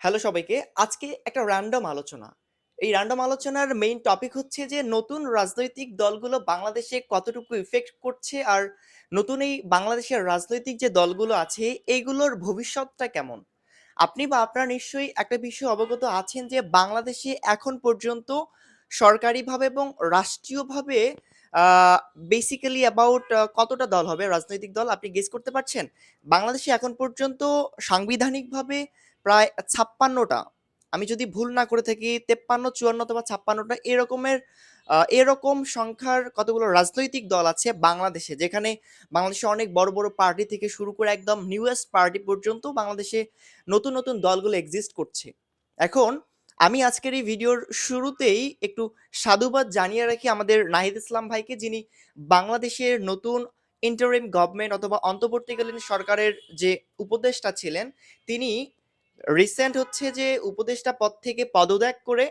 Hello সবাইকে। আজকে একটা র‍্যান্ডম আলোচনা। এই র‍্যান্ডম আলোচনার মেইন টপিক হচ্ছে যে, নতুন রাজনৈতিক দলগুলো বাংলাদেশে কতটুকু ইফেক্ট করছে আর নতুন এই বাংলাদেশের রাজনৈতিক যে দলগুলো আছে, এইগুলোর ভবিষ্যৎটা কেমন? আপনি বা আপনারা নিশ্চয়ই একটা বিষয়ে অবগত আছেন যে, বাংলাদেশে এখন পর্যন্ত সরকারিভাবে এবং রাষ্ট্রীয়ভাবে বেসিক্যালি অ্যাবাউট কতটা দল হবে রাজনৈতিক দল আপনি গেস করতে পারছেন? বাংলাদেশে এখন পর্যন্ত সাংবিধানিকভাবে প্রায় ছাপ্পান্নটা আমি যদি ভুল না করে থাকি ৫৩, ৫৪ অথবা ৫৬ টা এরকমের এরকম সংখ্যার কতগুলো রাজনৈতিক দল আছে বাংলাদেশে। যেখানে বাংলাদেশে অনেক বড়, বড় পার্টি থেকে শুরু করে একদম নিউয়েস্ট পার্টি পর্যন্ত বাংলাদেশে নতুন, নতুন দলগুলো এক্সিস্ট করছে। এখন আমি আজকের এই ভিডিওর শুরুতেই একটু সাধুবাদ জানিয়ে রাখি আমাদের নাহিদ ইসলাম ভাইকে যিনি বাংলাদেশের নতুন ইন্টারিম গভর্নমেন্ট অথবা অন্তর্বর্তীকালীন সরকারের যে উপদেষ্টা ছিলেন, তিনি রিসেন্ট হচ্ছে যে উপদেষ্টা পদ থেকে পদত্যাগ করে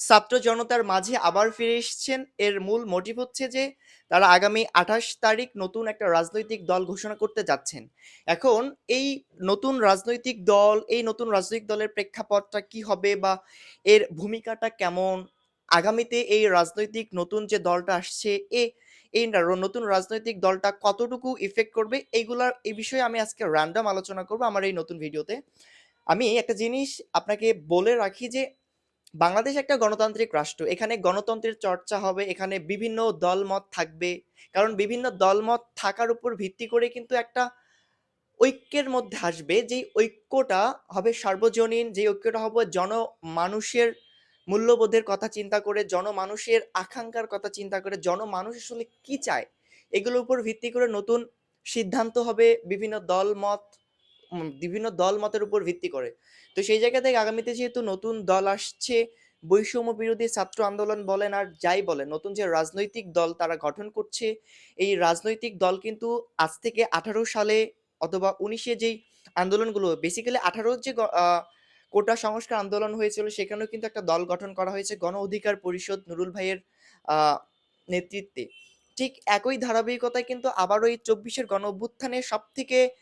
ছাত্র জনতার মাঝে আবার ফিরে এসছেন। এর মূল মোটিভ হচ্ছে যে তারা আগামী ২৮ তারিখ নতুন একটা রাজনৈতিক দল ঘোষণা করতে যাচ্ছেন। এখন এই নতুন রাজনৈতিক দল, এই নতুন রাজনৈতিক দলের প্রেক্ষাপটটা কি হবে বা এর ভূমিকাটা কেমন? আগামীতে এই রাজনৈতিক নতুন যে দলটা আসছে এ এই নতুন রাজনৈতিক দলটা কতটুকু ইফেক্ট করবে এইগুলার এই বিষয়ে আমি আজকে র‍্যান্ডম আলোচনা করব আমার এই নতুন ভিডিওতে। আমি একটা জিনিস আপনাকে বলে রাখি যে বাংলাদেশ একটা গণতান্ত্রিক রাষ্ট্র। এখানে গণতন্ত্রের চর্চা হবে, এখানে বিভিন্ন দলমত থাকবে। কারণ বিভিন্ন দলমত থাকার উপর ভিত্তি করে কিন্তু একটা ঐক্যের মধ্যে আসবে যেই ঐক্যটা হবে সার্বজনীন, যেই ঐক্যটা হবে জনমানুষের মূল্যবোধের কথা চিন্তা করে, জনমানুষের আকাঙ্ক্ষার কথা চিন্তা করে, জনমানুষ আসলে কি চায়? এগুলোর উপর ভিত্তি করে নতুন সিদ্ধান্ত হবে বিভিন্ন দলমত উম বিভিন্ন দল মতের উপর ভিত্তি করে। তো সেই জায়গা থেকে আগামীতে যেহেতু নতুন দল আসছে, বৈষম্য বিরোধী ছাত্র আন্দোলন বলেন আর যাই বলেন, নতুন যে রাজনৈতিক দল তারা গঠন করছে, এই রাজনৈতিক দল কিন্তু আজ থেকে ১৮ সালে অথবা ১৯ এ যেই আন্দোলনগুলো বেসিক্যালি ১৮ র যে কোটা সংস্কার আন্দোলন হয়েছিল সেখানেও কিন্তু একটা দল গঠন করা হয়েছে গণ অধিকার পরিষদ নুরুল ভাইয়ের নেতৃত্বে। ঠিক একই ধারাবাহিকতায় কিন্তু আবারও এই চব্বিশের গণ অভ্যুত্থানে সবথেকে আ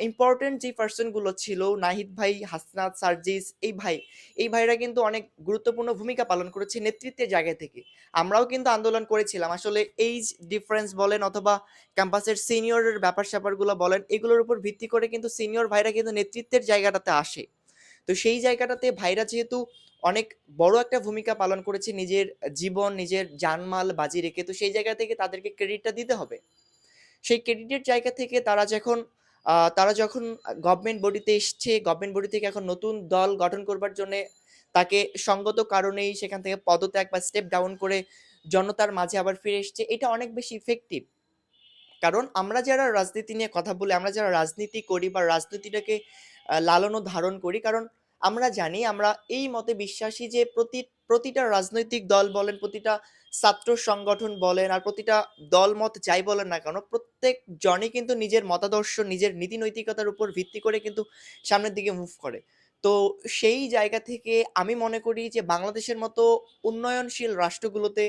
ইম্পোর্টেন্ট যে পার্সনগুলো ছিল নাহিদ ভাই, হাসনাত, সার্জিস এই ভাই, এই ভাইরা কিন্তু অনেক গুরুত্বপূর্ণ ভূমিকা পালন করেছে নেতৃত্বের জায়গা থেকে। আমরাও কিন্তু আন্দোলন করেছিলাম। আসলে এইজ ডিফারেন্স বলেন অথবা ক্যাম্পাসের সিনিয়রের ব্যাপার-স্যাপারগুলো বলেন, এগুলোর উপর ভিত্তি করে কিন্তু সিনিয়র ভাইরা কিন্তু নেতৃত্বের জায়গাটাতে আসে। তো সেই জায়গাটাতে ভাইরা যেহেতু অনেক বড় একটা ভূমিকা পালন করেছে নিজের জীবন, নিজের জানমাল বাজি রেখে, তো সেই জায়গা থেকে তাদেরকে ক্রেডিটটা দিতে হবে। সেই ক্রেডিটের জায়গা থেকে তারা যখন তারা যখন গভর্নমেন্ট বডিতে এসছে, গভর্নমেন্ট বডি থেকে এখন নতুন দল গঠন করবার জন্য তাকে সঙ্গত কারণেই সেখান থেকে পদত্যাগ বা স্টেপ ডাউন করে জনতার মাঝে আবার ফিরে এসছে। এটা অনেক বেশি ইফেক্টিভ। কারণ আমরা যারা রাজনীতি নিয়ে কথা বলি, আমরা যারা রাজনীতি করি বা রাজনীতিটাকে লালন ও ধারণ করি, কারণ আমরা জানি আমরা এই মতে বিশ্বাসী যে প্রতি প্রতিটা রাজনৈতিক দল বলেন, প্রতিটা ছাত্র সংগঠন বলেন আর প্রতিটা দলমত যাই বলেন না কেন, প্রত্যেকজনই কিন্তু নিজের মতাদর্শ, নিজের নীতি নৈতিকতার উপর ভিত্তি করে কিন্তু সামনের দিকে মুভ করে। তো সেই জায়গা থেকে আমি মনে করি যে বাংলাদেশের মতো উন্নয়নশীল রাষ্ট্রগুলোতে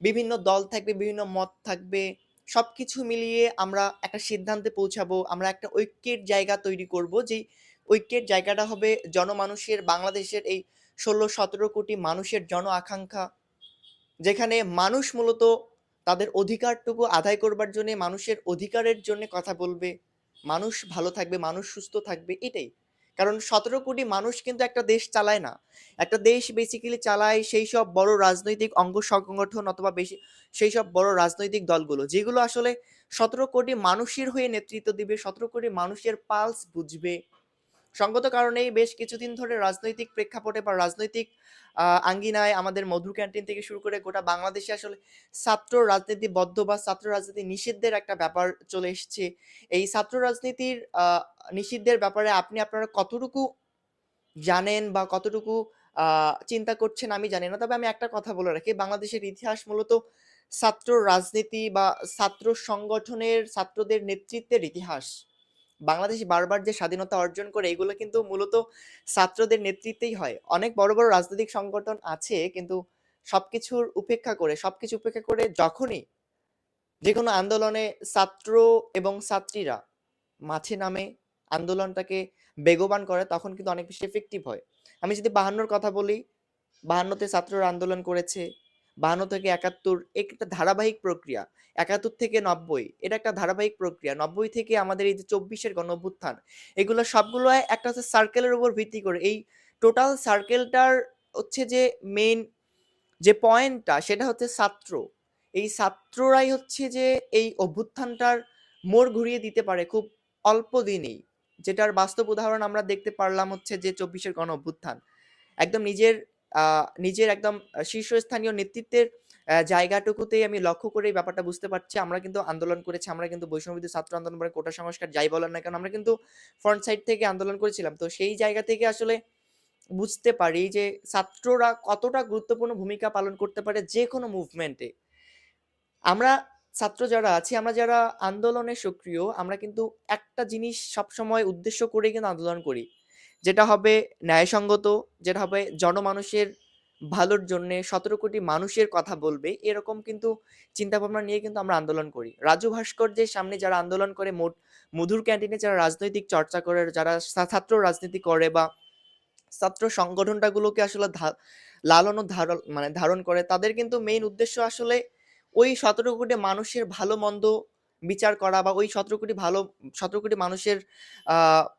বিভিন্ন দল থাকবে, বিভিন্ন মত থাকবে। সবকিছু মিলিয়ে আমরা একটা সিদ্ধান্তে পৌঁছাবো। আমরা একটা ঐক্যের জায়গা তৈরি করব। যেই ঐক্যের জায়গাটা হবে জনমানুষের বাংলাদেশের এই ১৬-১৭ কোটি মানুষের জন আকাঙ্ক্ষা। যেখানে মানুষ মূলত তাদের অধিকারটুকু আদায় করবার জন্যে মানুষের অধিকারের জন্যে কথা বলবে। মানুষ ভালো থাকবে, মানুষ সুস্থ থাকবে এটাই। কারণ ১৭ কোটি মানুষ কিন্তু একটা দেশ চালায় না। একটা দেশ বেসিক্যালি চালায় সেই সব বড় রাজনৈতিক অঙ্গ সংগঠন অথবা বেশি সেই সব বড় রাজনৈতিক দলগুলো। যেগুলো আসলে ১৭ কোটি মানুষের হয়ে নেতৃত্ব দিবে, ১৭ কোটি মানুষের পালস বুঝবে। সঙ্গত কারণেই বেশ কিছুদিন ধরে রাজনৈতিক প্রেক্ষাপটে বা রাজনৈতিক আঙ্গিনায় আমাদের মধু ক্যান্টিন থেকে শুরু করে গোটা বাংলাদেশে আসলে ছাত্র রাজনীতি বদ্ধ বা ছাত্র রাজনীতি নিষিদ্ধের একটা ব্যাপার চলে এসছে। এই ছাত্র রাজনীতির নিষিদ্ধের ব্যাপারে আপনি আপনারা কতটুকু জানেন বা কতটুকু চিন্তা করছেন আমি জানি না। তবে আমি একটা কথা বলে রাখি, বাংলাদেশের ইতিহাস মূলত ছাত্র রাজনীতি বা ছাত্র সংগঠনের ছাত্রদের নেতৃত্বের ইতিহাস। বাংলাদেশ বারবার যে স্বাধীনতা অর্জন করে এগুলো কিন্তু মূলত ছাত্রদের নেতৃত্বেই হয়। অনেক বড়, বড় রাজনৈতিক সংগঠন আছে কিন্তু সবকিছুর উপেক্ষা করে সবকিছু উপেক্ষা করে যখনই যে কোনো আন্দোলনে ছাত্র এবং ছাত্রীরা মাঠে নামে, আন্দোলনটাকে বেগবান করে তখন কিন্তু অনেক বেশি এফেক্টিভ হয় আমি যদি বাহান্নর কথা বলি বাহান্নতে ছাত্ররা আন্দোলন করেছে বাহান্ন থেকে একাত্তর একটা ধারাবাহিক প্রক্রিয়া, একাত্তর থেকে নব্বই, এটা একটা ধারাবাহিক প্রক্রিয়া। নব্বই থেকে আমাদের এই যে চব্বিশের গণ অভ্যুত্থান এগুলো সবগুলো একটা হচ্ছে সার্কেলের উপর ভিত্তি করে। এই টোটাল সার্কেলটার হচ্ছে যে মেন যে পয়েন্টটা সেটা হচ্ছে ছাত্র। এই ছাত্ররাই হচ্ছে যে এই অভ্যুত্থানটার মোড় ঘুরিয়ে দিতে পারে খুব অল্প দিনেই। যেটার বাস্তব উদাহরণ আমরা দেখতে পারলাম হচ্ছে যে চব্বিশের গণ অভ্যুত্থান একদম নিজের নিজের একদম শীর্ষস্থানীয় নেতৃত্বের জায়গাটুকুতেই আমি লক্ষ্য করে এই ব্যাপারটা বুঝতে পারছি। আমরা কিন্তু আন্দোলন করেছি, আমরা কিন্তু বৈষম্যবিধি ছাত্র আন্দোলন করে কোটা সংস্কার যাই বলেন না কেন, আমরা কিন্তু ফ্রন্ট সাইড থেকে আন্দোলন করেছিলাম। তো সেই জায়গা থেকে আসলে বুঝতে পারি যে ছাত্ররা কতটা গুরুত্বপূর্ণ ভূমিকা পালন করতে পারে যে কোনো মুভমেন্টে আমরা ছাত্র যারা আছি, আমরা যারা আন্দোলনে সক্রিয়, আমরা কিন্তু একটা জিনিস সবসময় উদ্দেশ্য করে কিন্তু আন্দোলন করি। যেটা হবে ন্যায়সঙ্গত, যেটা হবে জনমানুষের ভালোর জন্য সতেরো কোটি মানুষের কথা বলবে, এরকম কিন্তু চিন্তা ভাবনা নিয়ে কিন্তু আমরা আন্দোলন করি। রাজু ভাস্কর্যের সামনে যারা আন্দোলন করে, মোট মধুর ক্যান্টিনে যারা রাজনৈতিক চর্চা করে, যারা ছাত্র রাজনীতি করে বা ছাত্র সংগঠনটাগুলোকে আসলে লালন ধারণ মানে ধারণ করে, তাদের কিন্তু মেইন উদ্দেশ্য আসলে ওই সতেরো কোটি মানুষের ভালো মন্দ বিচার করা বা ওই সতেরো কোটি ভালো, সতেরো কোটি মানুষের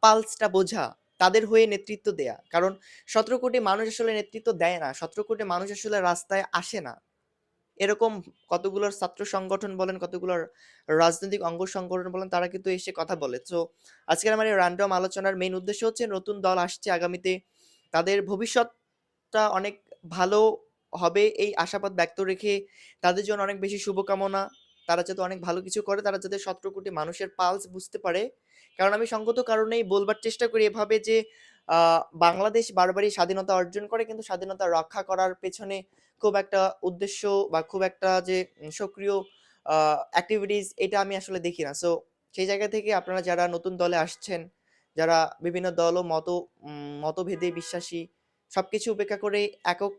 পালসটা বোঝা। তাদের হয়ে নেতৃত্ব দেয়া। কারণ সতেরো কোটি মানুষ আসলে নেতৃত্ব দেয় না, সতেরো কোটি মানুষ আসলে রাস্তায় আসে না। এরকম কতগুলোর ছাত্র সংগঠন বলেন, কতগুলোর রাজনৈতিক অঙ্গ সংগঠন বলেন, তারা কিন্তু এসে কথা বলে। তো আজকের আমার এই র্যান্ডম আলোচনার মেইন উদ্দেশ্য হচ্ছে নতুন দল আসছে আগামীতে। তাদের ভবিষ্যৎটা অনেক ভালো হবে এই আশাবাদ ব্যক্ত রেখে তাদের জন্য অনেক বেশি শুভকামনা। তারা যাতে অনেক ভালো কিছু করে, তারা যাতে সতেরো কোটি মানুষের পালস বুঝতে পারে। কারণ আমি সঙ্গত কারণেই বলবার চেষ্টা করি এভাবে যে বাংলাদেশ বারবারই স্বাধীনতা অর্জন করে, কিন্তু স্বাধীনতা রক্ষা করার পেছনে খুব একটা উদ্দেশ্য বা খুব একটা যে সক্রিয় অ্যাক্টিভিটিস এটা আমি আসলে দেখি না। সো সেই জায়গা থেকে আপনারা যারা নতুন দলে আসছেন, যারা বিভিন্ন দল ও মত মতভেদে বিশ্বাসী, সবকিছু উপেক্ষা করে একক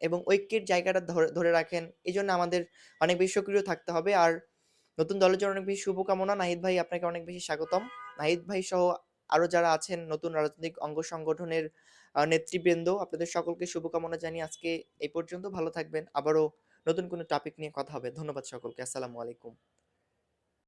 এবং ঐক্যের জায়গাটা ধরে রাখেন এই জন্য আমাদের অনেক বেশি সক্রিয় থাকতে হবে। আর নতুন দলের জন্য অনেক বেশি শুভকামনা। নাহিদ ভাই, আপনাকে অনেক বেশি স্বাগতম। নাহিদ ভাই সহ আরও যারা আছেন, নতুন রাজনৈতিক অঙ্গ সংগঠনের নেতৃবৃন্দ, আপনাদের সকলকে শুভকামনা জানিয়ে আজকে এই পর্যন্ত ভালো থাকবেন। আবারও নতুন কোনো টপিক নিয়ে কথা হবে। ধন্যবাদ সকলকে। আসসালামু আলাইকুম।